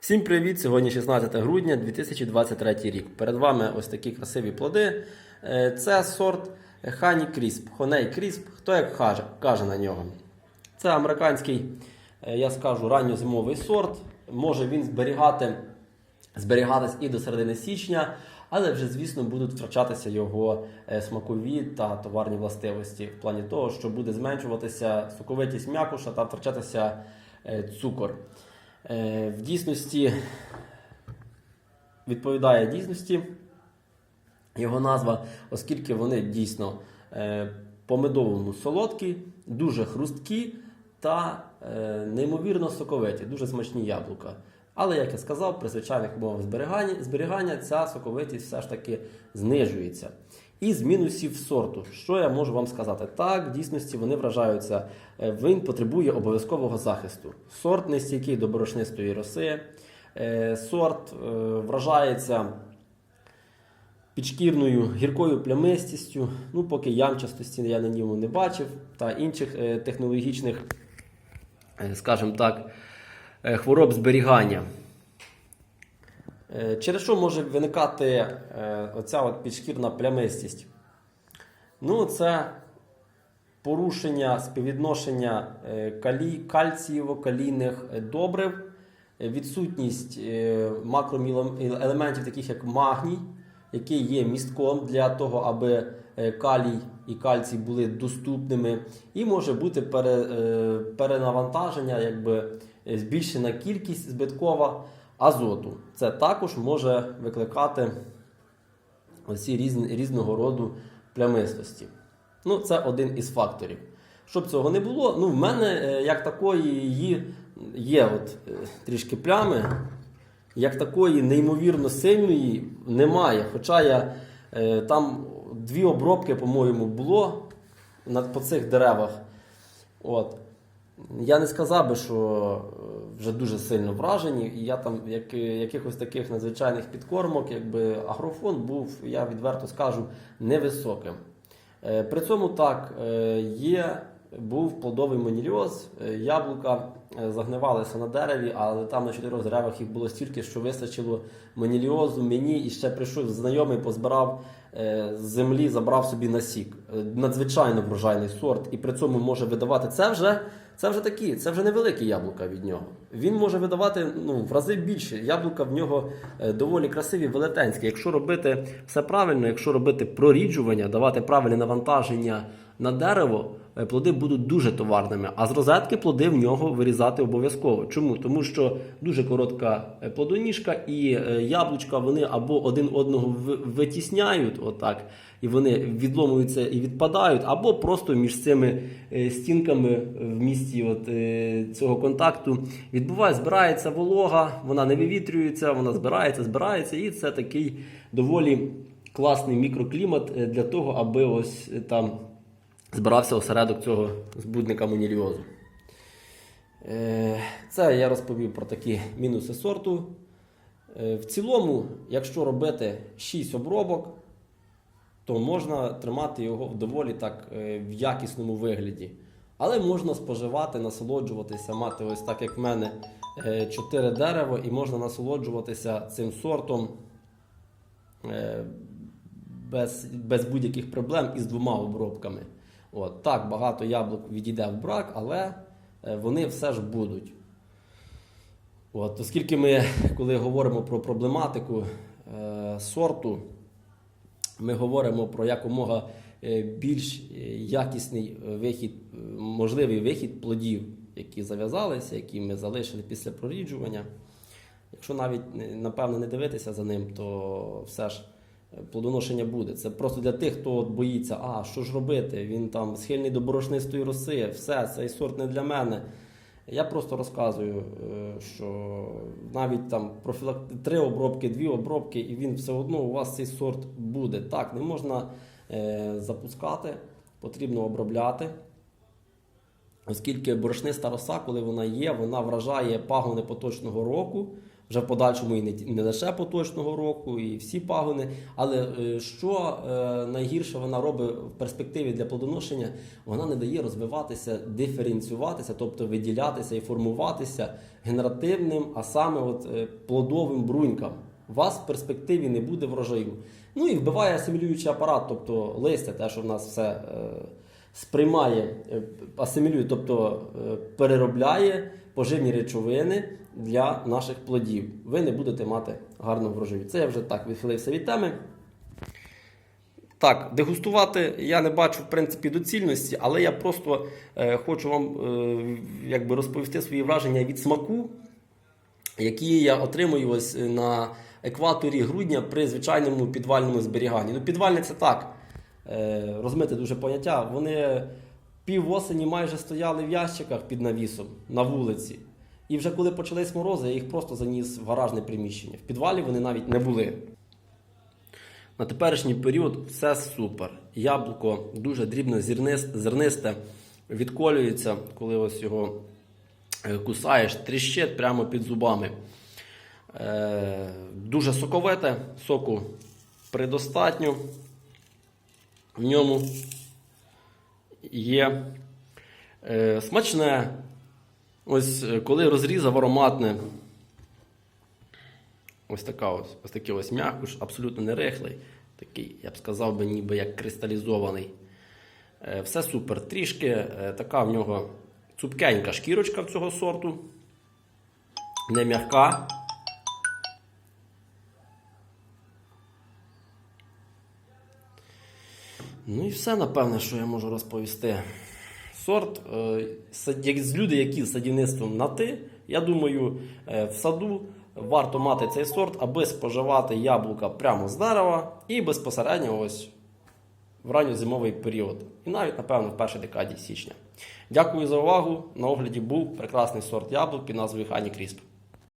Всім привіт! Сьогодні 16 грудня 2023 рік. Перед вами ось такі красиві плоди. Е, Це сорт Honey Crisp, Honey Crisp, хто як каже, каже на нього. Це американський, е, я скажу, ранньозимовий сорт. Може він зберігати, зберігатись і до середини січня, але вже, звісно, будуть втрачатися його е, смакові та товарні властивості в плані того, що буде зменшуватися соковитість м'якуша та втрачатися цукор. Е, В дійсності відповідає дійсності його назва, оскільки вони дійсно е, по медовому солодкі, дуже хрусткі та е, неймовірно соковиті, дуже смачні яблука. Але, як я сказав, при звичайних умовах зберігання, зберігання ця соковитість все ж таки знижується. І з мінусів сорту, що я можу вам сказати? Так, в дійсності вони вражаються. Е, Він потребує обов'язкового захисту. Сорт нестійкий до борошнистої роси, е, сорт е, вражається підшкірною гіркою плямистістю, ну поки ямчастості я на ньому не бачив, та інших технологічних, скажімо так, хвороб зберігання. Е, Через що може виникати е, оця от підшкірна плямистість? Ну, це порушення співвідношення е, калій, кальцієво-калійних добрив, відсутність макроелементів, таких як магній, який є містком для того, аби калій і кальцій були доступними, і може бути перенавантаження, якби збільшена кількість збиткова азоту. Це також може викликати оці різного роду плямистості. Ну, це один із факторів. Щоб цього не було, ну, в мене е, як такої її є от, е, трішки плями, як такої неймовірно сильної немає. Хоча я е, там дві обробки, по-моєму, було по цих деревах. От. Я не сказав би, що вже дуже сильно вражені, і я там як, якихось таких надзвичайних підкормок, якби агрофон був, я відверто скажу, невисоким. Е, При цьому так, е, є, був плодовий монільоз, е, яблука е, загнивалися на дереві, але там на чотирьох деревах їх було стільки, що вистачило монільозу мені, і ще прийшов знайомий, позбирав е, з землі, забрав собі насік. Надзвичайно врожайний сорт, і при цьому може видавати це вже. Це вже такі, це вже невеликі яблука від нього. Він може видавати ну, в рази більше. Яблука в нього доволі красиві, велетенські. Якщо робити все правильно, якщо робити проріджування, давати правильне навантаження на дерево, е, плоди будуть дуже товарними. А з розетки плоди в нього вирізати обов'язково. Чому? Тому що дуже коротка е, плодоніжка і е, яблучка вони або один одного витісняють, отак, і вони відломуються і відпадають, або просто між цими стінками в місці от, цього контакту відбуває, збирається волога, вона не вивітрюється, вона збирається, збирається, і це такий доволі класний мікроклімат для того, аби ось там збирався осередок цього збудника моніліозу. Е, Це я розповів про такі мінуси сорту. Е, В цілому, якщо робити 6 обробок, то можна тримати його в доволі так е, в якісному вигляді. Але можна споживати, насолоджуватися, мати ось так, як в мене, 4 дерева, і можна насолоджуватися цим сортом без, без будь-яких проблем і з двома обробками. От, так, багато яблук відійде в брак, але е, вони все ж будуть. От, оскільки ми, коли говоримо про проблематику е, сорту, ми говоримо про якомога е, більш е, якісний вихід, можливий вихід плодів, які зав'язалися, які ми залишили після проріджування. Якщо навіть напевно не дивитися за ним, то все ж плодоношення буде. Це просто для тих, хто боїться, а що ж робити? Він там схильний до борошнистої роси, все, цей сорт не для мене. Я просто розказую, е, що навіть там профілак... три обробки, дві обробки, і він все одно у вас цей сорт буде. Так, не можна е, запускати, потрібно обробляти. оскільки борошниста роса, коли вона є, вона вражає пагони поточного року, вже в подальшому і не, не лише поточного року, і всі пагони. Але е, що е, найгірше вона робить в перспективі для плодоношення, вона не дає розвиватися, диференціюватися, тобто виділятися і формуватися генеративним, а саме от, е, плодовим брунькам. У вас в перспективі не буде врожаю. Ну і вбиває асимілюючий апарат, тобто листя, те, що в нас все е, сприймає, асимілює, тобто е, переробляє поживні речовини для наших плодів. Ви не будете мати гарного врожаю. Це я вже так відхилився від теми. Так, дегустувати я не бачу в принципі доцільності, але я просто е, хочу вам е, якби розповісти свої враження від смаку, які я отримую ось на екваторі грудня при звичайному підвальному зберіганні. Ну, підвальне це так, е, розмите дуже поняття. Вони пів осені майже стояли в ящиках під навісом на вулиці. І вже коли почались морози, я їх просто заніс в гаражне приміщення. В підвалі вони навіть не були. На теперішній період все супер. Яблуко дуже дрібно зернисте, відколюється, коли ось його е, кусаєш, тріщить прямо під зубами. Е, дуже соковите, соку предостатньо. В ньому є е, смачне. Ось е, коли розрізав ароматне. Ось така ось, ось такий ось м'якуш, абсолютно не рихлий. Такий, я б сказав би, ніби як кристалізований. Е, Все супер. Трішки е, така в нього цупкенька шкірочка в цього сорту. Не м'яка. Ну і все, напевне, що я можу розповісти. Сорт, е, люди, які з садівництвом на ти, я думаю, е, в саду варто мати цей сорт, аби споживати яблука прямо з дерева і безпосередньо ось в ранньозимовий період. І навіть, напевно, в першій декаді січня. Дякую за увагу. На огляді був прекрасний сорт яблук під назвою Хані Крісп.